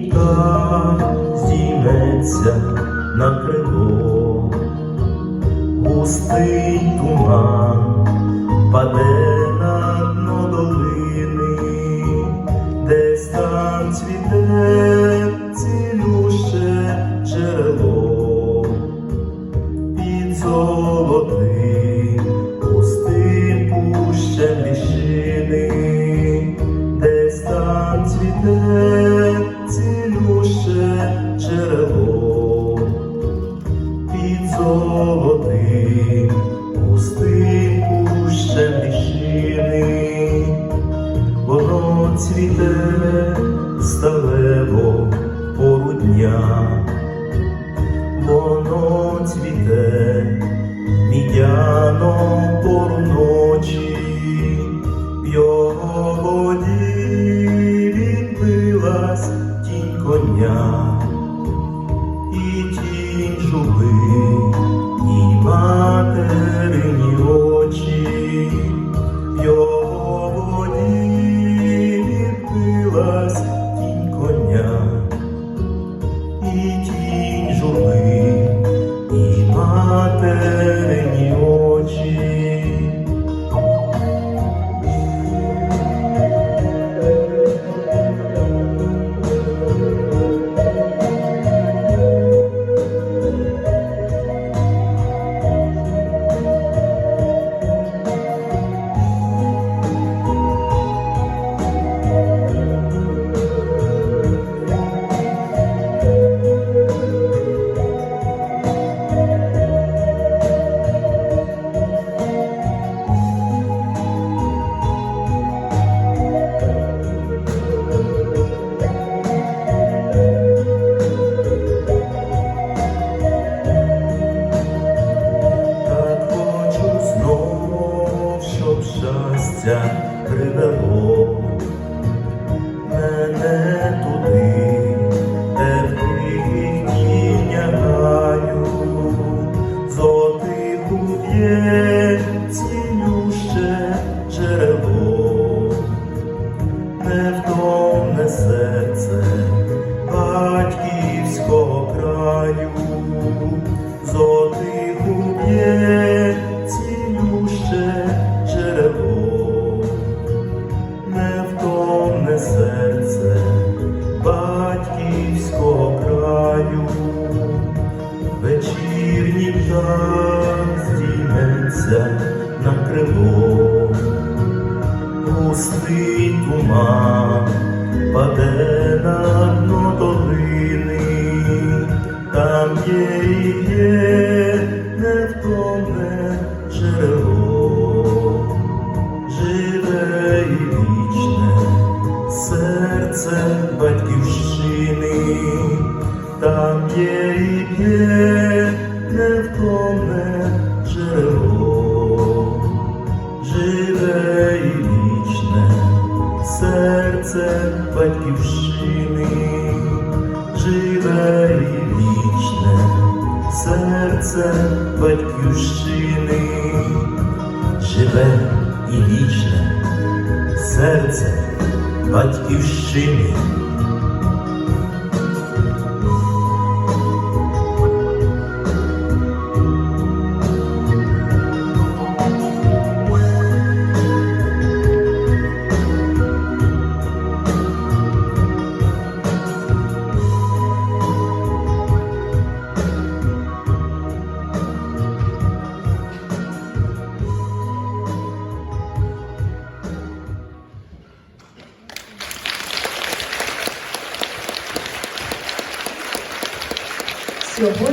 птах здійметься на крило, густий туман під золотим пустим пущем ліщини, воно цвіте сталево пору дня воно цвіте мідяно пору ночі, в його воді відбилась тінь коня, щастя привело мене туди, де в тихих раю, золотих у б'є здійметься на крило, густий туман паде на дно долини, там є і є невтомне джерело, живе і вічне серце батьківщини, там батьківщини, живе і вічне серце батьківщини, живе і вічне серце батьківщини. প্রভুর